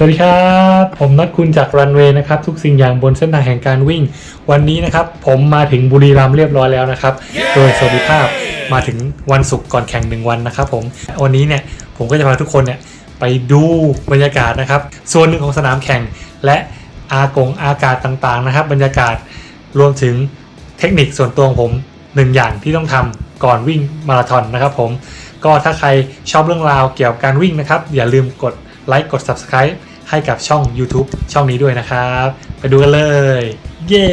สวัสดีครับ ผมนัดคุณจากรันเวย์นะครับทุกสิ่งอย่างบนเส้นทางแห่งการวิ่ง วันนี้นะครับผมมาถึงบุรีรัมย์เรียบร้อยแล้วนะครับโดยสวัสดิภาพมาถึงวันศุกร์ก่อนแข่งหนึ่งวันนะครับผมวันนี้เนี่ยผมก็จะพาทุกคนเนี่ยไปดูบรรยากาศนะครับ ส่วนหนึ่งของสนามแข่งและอากงอากาศต่างๆนะครับ บรรยากาศรวมถึงเทคนิคส่วนตัวของผมหนึ่งอย่างที่ต้องทำก่อนวิ่งมาราธอนนะครับผมก็ถ้าใครชอบเรื่องราวเกี่ยวกับการวิ่งนะครับอย่าลืมกดไลค์กด Subscribe ให้กับช่อง YouTube ช่องนี้ด้วยนะครับ ไปดูกันเลย เย้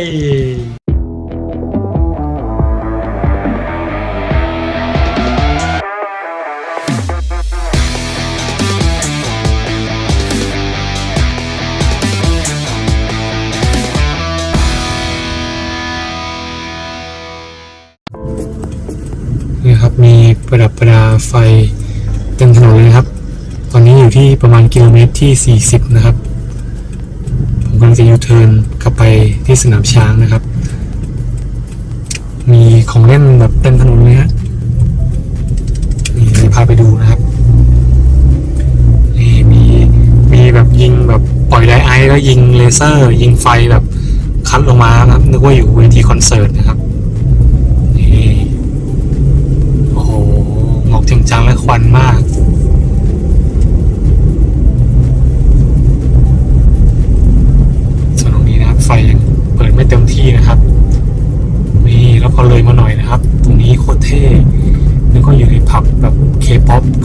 นี่ครับมีประดับประดาไฟ อยู่ที่ประมาณกิโลเมตรที่ 40 นะครับ ผมกำลังจะยูเทิร์นกลับไปที่สนามช้างนะครับ มีของเล่นแบบเต็มถนนเลยฮะนี่จะพาไปดูนะครับนี่มีมีแบบยิงแบบปล่อยไดไอแล้วยิงเลเซอร์ ยิงไฟแบบคัดลงมาครับนึกว่าอยู่เวทีคอนเสิร์ตนะครับนี่โอ้โหหมอกจังๆและควันมาก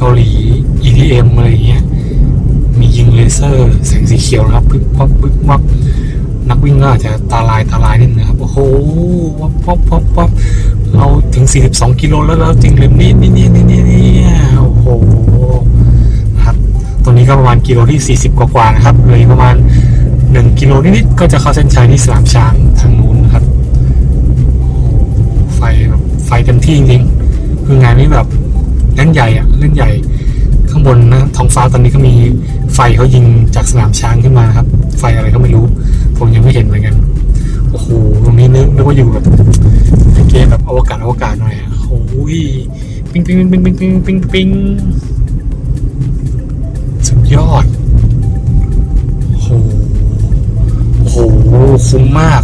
เกาหลี EDM อะไรอย่างเงี้ย มียิงเลเซอร์แสงสีเขียวนะครับปึ๊บวับปึ๊บวับนักวิ่งก็อาจจะตาลายตาลายนิดนะครับ โอ้โหวับวับวับวับเราถึง 42 กิโลแล้วแล้วจริงเลยนี่นี่นี่นี่นี่นี่โอ้โหครับตรงนี้ก็ประมาณกิโลที่ 40 กว่าๆนะครับเลยประมาณ 1 กิโลนิดๆก็จะเข้าเส้นชัยที่สนามช้างทางนู้นนะครับไฟแบบไฟเต็มที่จริงๆคืองานนี้แบบ เล่นใหญ่อะเล่นใหญ่ข้างบนนะท้องฟ้าตอนนี้ก็มีไฟเขายิงจากสนามช้างขึ้นมาครับ ไฟอะไรก็ไม่รู้ ผมยังไม่เห็นเหมือนกันโอ้โหตรงนี้นึกนึกว่าอยู่แบบในเกมแบบอวกาศอวกาศหน่อยอะโอ้ยปิ๊งปิ๊งปิ๊งปิ๊งปิ๊งปิ๊งปิ๊งสุดยอดโอ้โหโอ้โหคุ้มมาก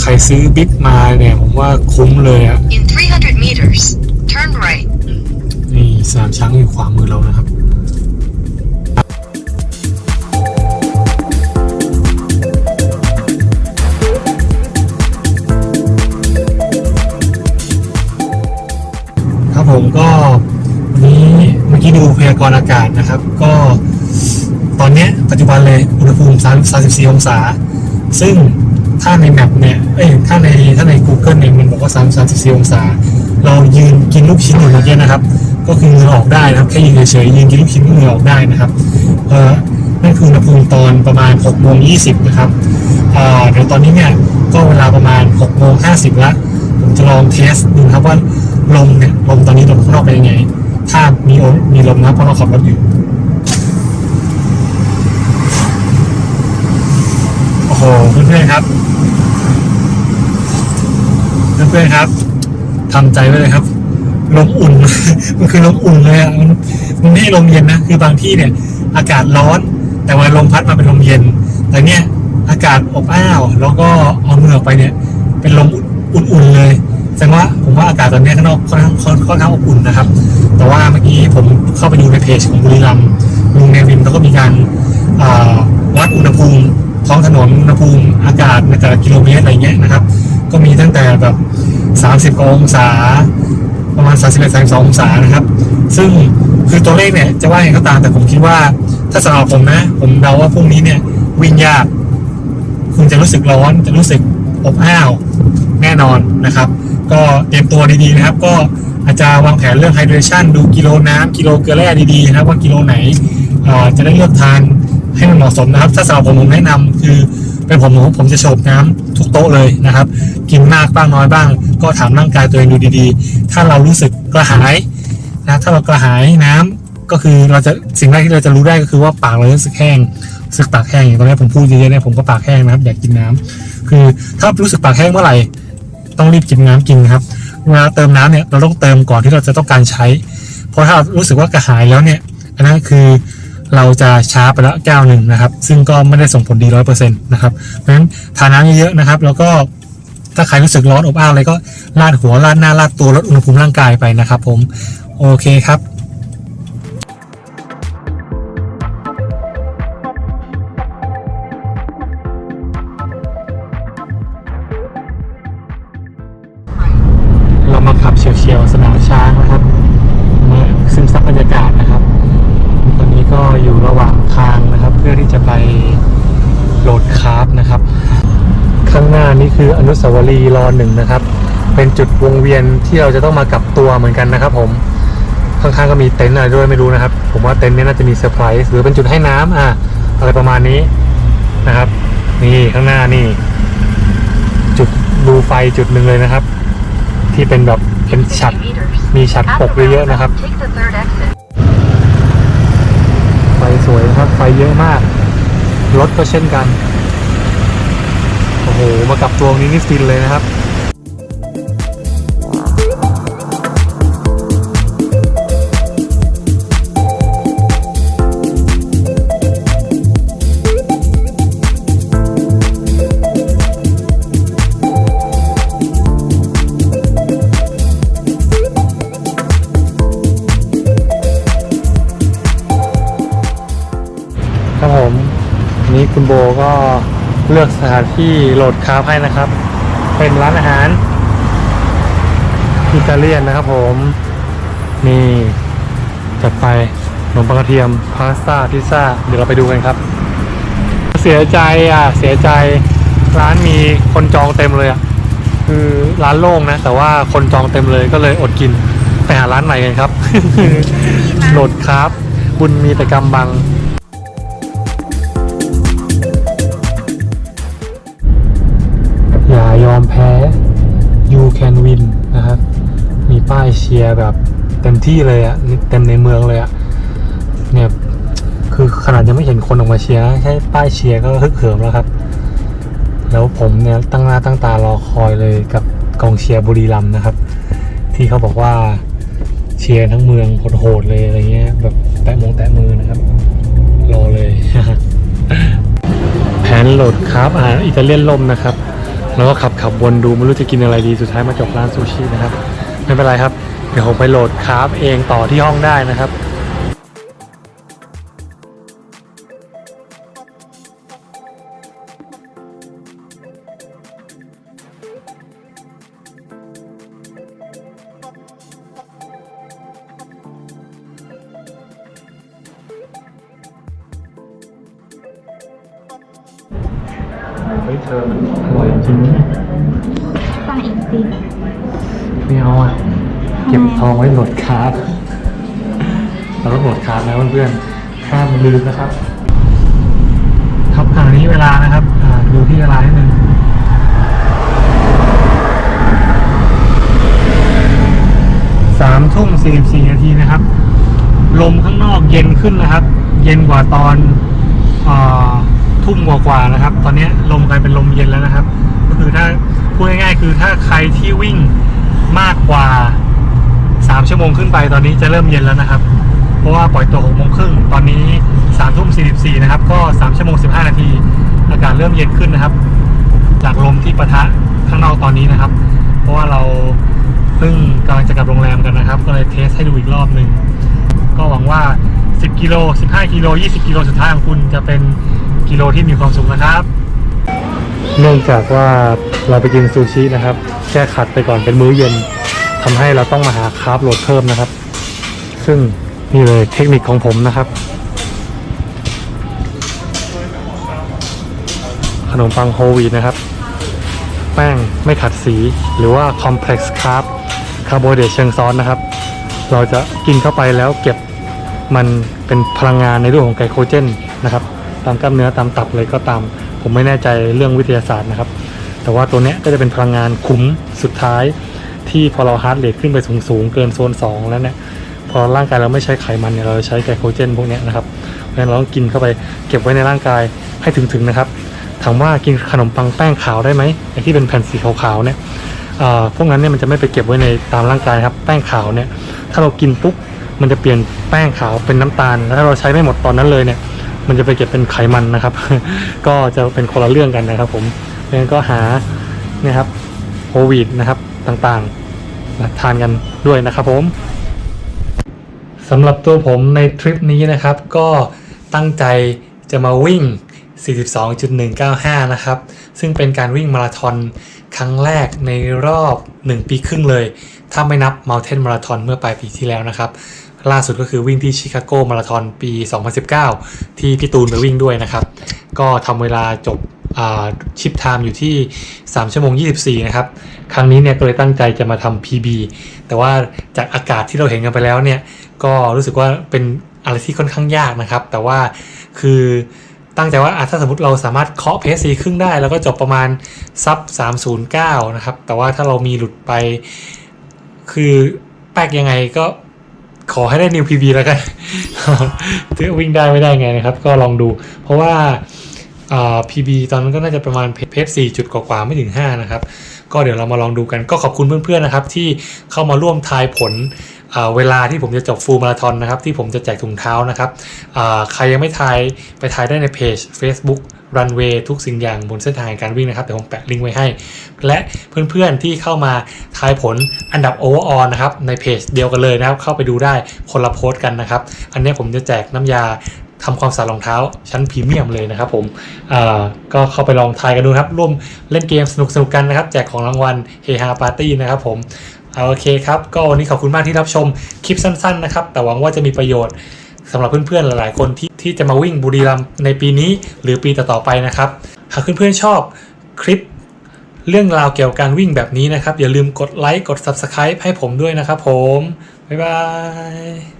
ใครซื้อบิ๊กมาเนี่ย ผมว่าคุ้มเลยอะ In 300 meters, turn right. สนามช้างอยู่ขวามือเรานะครับครับผมก็วันนี้เมื่อกี้ดูพยากรณ์อากาศนะครับ ก็ตอนนี้ปัจจุบันเลยอุณหภูมิ3 34 องศา ซึ่งถ้าในแมปเนี่ยเอ้ยถ้าในถ้าใน Google เนี่ยมันบอกว่า 3 34 องศา เรายืนกินลูกชิ้นอยู่เมื่อกี้นะครับ ก็คือเหงื่อออกได้นะครับแค่ยืนเฉยๆยืนกินลูกชิ้นก็เหงื่อออกได้นะครับเออนั่นคืออุณหภูมิตอนประมาณ6โมง20นะครับอ่าเดี๋ยวตอนนี้เนี่ยก็เวลาประมาณ6โมง50ละผมจะลองเทสดูครับว่าลมเนี่ยลมตอนนี้ลมข้างนอกเป็นยังไง ถ้ามีลมมีลมนะเพราะเราขับรถอยู่โอ้โหเพื่อนๆครับเพื่อนๆครับทำใจไว้เลยครับ ลมอุ่น มันคือลมอุ่นเลยอะมันมันไม่ใช่ลมเย็นนะคือบางที่เนี่ย อากาศร้อน แต่ว่าลมพัดมาเป็นลมเย็น แต่เนี่ยอากาศอบอ้าวแล้วก็เอามืออไปเนี่ย เป็นลมอุ่นๆเลยแสดงว่าผมว่าอากาศตอนนี้ข้างนอกค่อนข้างค่อนข้างอบอุ่นนะครับ แต่ว่าเมื่อกี้ผมเข้าไปดูในเพจของบุรีรัมย์ลุงเนวินเขาก็มีการวัดอุณหภูมิท้องถนนอุณหภูมิอากาศในแต่ละกิโลเมตรอะไรเงี้ยนะครับ ก็มีตั้งแต่แบบ 30กว่าองศา ประมาณ 31 32องศานะครับ ซึ่งคือตัวเลขเนี่ยจะว่าอย่างไรก็ตามแต่ผมคิดว่า ถ้าสำหรับผมนะ ผมเดาว่าพรุ่งนี้เนี่ยวิ่งยาก คุณจะรู้สึกร้อนจะรู้สึกอบอ้าวแน่นอนนะครับ ก็เตรียมตัวดีๆนะครับ ก็อาจจะวางแผนเรื่องไฮเดรชันดูกิโลน้ำกิโลเกลือแร่ดีๆนะครับว่ากิโลไหนจะได้เลือกทานให้มันเหมาะสมนะครับ ถ้าสำหรับผมผมแนะนำคือ เป็นผมผมผมจะโฉบน้ำทุกโต๊ะเลยนะครับ กินมากบ้างน้อยบ้าง ก็ถามร่างกายตัวเองดูดีๆ ถ้าเรารู้สึกกระหายนะถ้าเรากระหายน้ำก็คือเราจะสิ่งแรกที่เราจะรู้ได้ก็คือว่าปากเรารู้สึกแห้งรู้สึกปากแห้งอย่างตอนนี้ผมพูดเยอะๆเนี่ยผมก็ปากแห้งนะครับอยากกินน้ำคือถ้ารู้สึกปากแห้งเมื่อไหร่ต้องรีบกินน้ำกินนะครับเวลาเติมน้ำเนี่ยเราต้องเติมก่อนที่เราจะต้องการใช้ เพราะถ้ารารู้สึกว่ากระหายแล้วเนี่ยอันนั้นคือ เราจะช้าไปละแก้วหนึ่งนะครับ ซึ่งก็ไม่ได้ส่งผลดีร้อยเปอร์เซ็นต์นะครับเพราะฉะนั้นทานน้ำเยอะๆนะครับ แล้วก็ถ้าใครรู้สึกร้อนอบอ้าวอะไรก็ลาดหัวลาดหน้าลาดตัวลดอุณหภูมิร่างกายไปนะครับ ผมโอเคครับเรามาขับเฉียวๆสนามช้าง สาวรีย์รอหนึ่งนะครับ เป็นจุดวงเวียนที่เราจะต้องมากับตัวเหมือนกันนะครับ ผมข้างๆก็มีเต็นท์อะไรด้วยไม่รู้นะครับ ผมว่าเต็นท์นี้น่าจะมีเซอร์ไพรส์หรือเป็นจุดให้น้ำอะอะไรประมาณนี้นะครับ นี่ข้างหน้านี่ จุดดูไฟจุดหนึ่งเลยนะครับ ที่เป็นแบบเป็นฉัดมีฉัดปกเยอะๆนะครับไฟสวยครับไฟเยอะมากรถก็เช่นกัน โอ้โห มากับตัวนี้นี่ฟินเลยนะครับครับผม นี่คุณโบก็ เลือกสถานที่โหลดคาร์บให้นะครับ เป็นร้านอาหารอิตาเลียนนะครับผม นี่จัดไปขนมปังกระเทียมพาสต้าพิซซ่าเดี๋ยวเราไปดูกันครับ เสียใจอะเสียใจร้านมีคนจองเต็มเลยอะคือร้านโล่งนะ แต่ว่าคนจองเต็มเลยก็เลยอดกินไปหาร้านใหม่กันครับ โหลดคาร์บบุญมีแต่กำบัง ยอมแพ้ you can win นะครับ มีป้ายเชียร์แบบเต็มที่เลยอะเต็มในเมืองเลยอะเนี่ยคือขนาดยังไม่เห็นคนออกมาเชียร์นะแค่ป้ายเชียร์ก็ฮึกเหิมแล้วครับ แล้วผมเนี่ยตั้งหน้าตั้งตารอคอยเลยกับกองเชียร์บุรีรัมย์นะครับ ที่เขาบอกว่าเชียร์ทั้งเมืองโหดๆเลยอะไรเงี้ยแบบแตะมงแตะมือนะครับ รอเลย แผนโหลดคราฟอาหารอิตาเลียนล่มนะครับ แล้วก็ขับขับวนดูไม่รู้จะกินอะไรดีสุดท้ายมาจบร้านซูชินะครับ ไม่เป็นไรครับ เดี๋ยวผมไปโหลดคราฟเองต่อที่ห้องได้นะครับ เฮ้ยเธออร่อยจริงนะเนี่ยสั่งอีกสิไม่เอาอะ เก็บทองไว้โหลดคาร์ดเราต้องโหลดคาร์ดนะเพื่อนๆห้ามลืมนะครับ ครับขณะนี้เวลานะครับอ่าดูที่เวลานิดนึงสามทุ่มสี่สี่นาทีนะครับ ลมข้างนอกเย็นขึ้นนะครับ เย็นกว่าตอนอา ทุ่มกว่าๆนะครับ ตอนนี้ลมกลายเป็นลมเย็นแล้วนะครับ ก็คือถ้าพูดง่ายๆคือถ้าใครที่วิ่งมากกว่า 3 ชั่วโมงขึ้นไปตอนนี้จะเริ่มเย็นแล้วนะครับ เพราะว่าปล่อยตัว6โมงครึ่งตอนนี้3ทุ่ม44นะครับ ก็ 3 ชั่วโมง 15 นาที อากาศเริ่มเย็นขึ้นนะครับ จากลมที่ปะทะข้างนอกตอนนี้นะครับ เพราะว่าเราเพิ่งกำลังจะกลับโรงแรมกันนะครับ ก็เลยเทสให้ดูอีกรอบหนึ่งก็หวังว่า 10 กิโล 15 กิโล 20 กิโลสุดท้ายของคุณจะเป็น กิโลที่มีความสุขนะครับ เนื่องจากว่าเราไปกินซูชินะครับแก้ขัดไปก่อนเป็นมื้อเย็นทำให้เราต้องมาหาคาร์บโหลดเพิ่มนะครับ ซึ่งนี่เลยเทคนิคของผมนะครับ ขนมปังโฮวีนะครับ แป้งไม่ขัดสีหรือว่า complex carb คาร์โบไฮเดรตเชิงซ้อนนะครับ เราจะกินเข้าไปแล้วเก็บมันเป็นพลังงานในรูปของไกลโคเจนนะครับ ตามกล้ามเนื้อตามตับเลยก็ตาม ผมไม่แน่ใจเรื่องวิทยาศาสตร์นะครับ แต่ว่าตัวเนี้ยก็จะเป็นพลังงานคุ้มสุดท้าย ที่พอเราฮาร์ดเรทขึ้นไปสูงๆเกินโซน 2 แล้วเนี่ยพอร่างกายเราไม่ใช้ไขมันเนี่ยเราจะใช้ไกลโคเจนพวกเนี้ยนะครับเพราะฉะนั้นเราต้องกินเข้าไปเก็บไว้ในร่างกายให้ถึงๆนะครับถามว่ากินขนมปังแป้งขาวได้ไหมไอ้ที่เป็นแผ่นสีขาวๆเนี่ยเอ่อพวกนั้นเนี่ยมันจะไม่ไปเก็บไว้ในตามร่างกายครับแป้งขาวเนี่ยถ้าเรากินปุ๊บมันจะเปลี่ยนแป้งขาวเป็นน้ำตาลแล้วถ้าเราใช้ไม่หมดตอนนั้นเลยเนี่ย มันจะไปเก็บเป็นไขมันนะครับ ก็จะเป็นคนละเรื่องกันนะครับ ผมเพราะฉะนั้นก็หาเนี่ยครับโฮวีดนะครับต่างๆมาทานกันด้วยนะครับผมสำหรับตัวผมในทริปนี้นะครับ ก็ตั้งใจจะมาวิ่ง 42.195 นะครับ ซึ่งเป็นการวิ่งมาราธอนครั้งแรกในรอบ 1 ปีครึ่งเลย ถ้าไม่นับ Mountain Marathon เมื่อปลายปีที่แล้วนะครับ ล่าสุดก็คือวิ่งที่ชิคาโกมาราธอนปี 2019 ที่พี่ตูนไปวิ่งด้วยนะครับ ก็ทำเวลาจบชิปไทม์อยู่ที่ 3 ชั่วโมง 24 นะครับ ครั้งนี้เนี่ยก็เลยตั้งใจจะมาทำ PB แต่ว่าจากอากาศที่เราเห็นกันไปแล้วเนี่ย ก็รู้สึกว่าเป็นอะไรที่ค่อนข้างยากนะครับ แต่ว่าคือตั้งใจว่าถ้าสมมติเราสามารถเคาะเพสซีครึ่งได้ แล้วก็จบประมาณซับ 309 นะครับ แต่ว่าถ้าเรามีหลุดไป คือแปลกยังไงก็ ขอให้ได้นิวพีบีแล้วกันถือวิ่งได้ไม่ได้ไงนะครับ ก็ลองดู เพราะว่าอ่า PB ตอนนั้นก็น่าจะประมาณเพจ4จุดกว่าๆไม่ถึง 5 นะครับ ก็เดี๋ยวเรามาลองดูกันก็ขอบคุณเพื่อนๆนะครับ ที่เข้ามาร่วมทายผล เวลาที่ผมจะจบฟูลมาราธอนนะครับที่ผมจะแจกถุงเท้านะครับใครยังไม่ทายไปทายได้ในเพจ Facebook Runway ทุกสิ่งอย่างบนเส้นทางการวิ่งนะครับเดี๋ยวผมแปะลิงก์ไว้ให้ และเพื่อนๆที่เข้ามาทายผลอันดับ Overall นนะครับในเพจเดียวกันเลยนะครับ เข้าไปดูได้คนละโพสต์กันนะครับ อันนี้ผมจะแจกน้ำยาทำความสะอาดรองเท้าชั้นพรีเมียมเลยนะครับผมก็เข้าไปลองทายกันดูครับ ร่วมเล่นเกมสนุกๆกันนะครับ แจกของรางวัลเฮฮาปาร์ตี้นะครับผม โอเคครับ ก็วันนี้ขอบคุณมากที่รับชมคลิปสั้น ๆ นะครับ แต่หวังว่าจะมีประโยชน์สำหรับเพื่อนๆหลายๆคนที่ที่จะมาวิ่งบุรีรัมย์ในปีนี้หรือปีต่อๆไปนะครับ หากเพื่อนๆชอบคลิปเรื่องราวเกี่ยวกับการวิ่งแบบนี้นะครับ อย่าลืมกดไลค์กด Subscribe ให้ผมด้วยนะครับผม บ๊ายบาย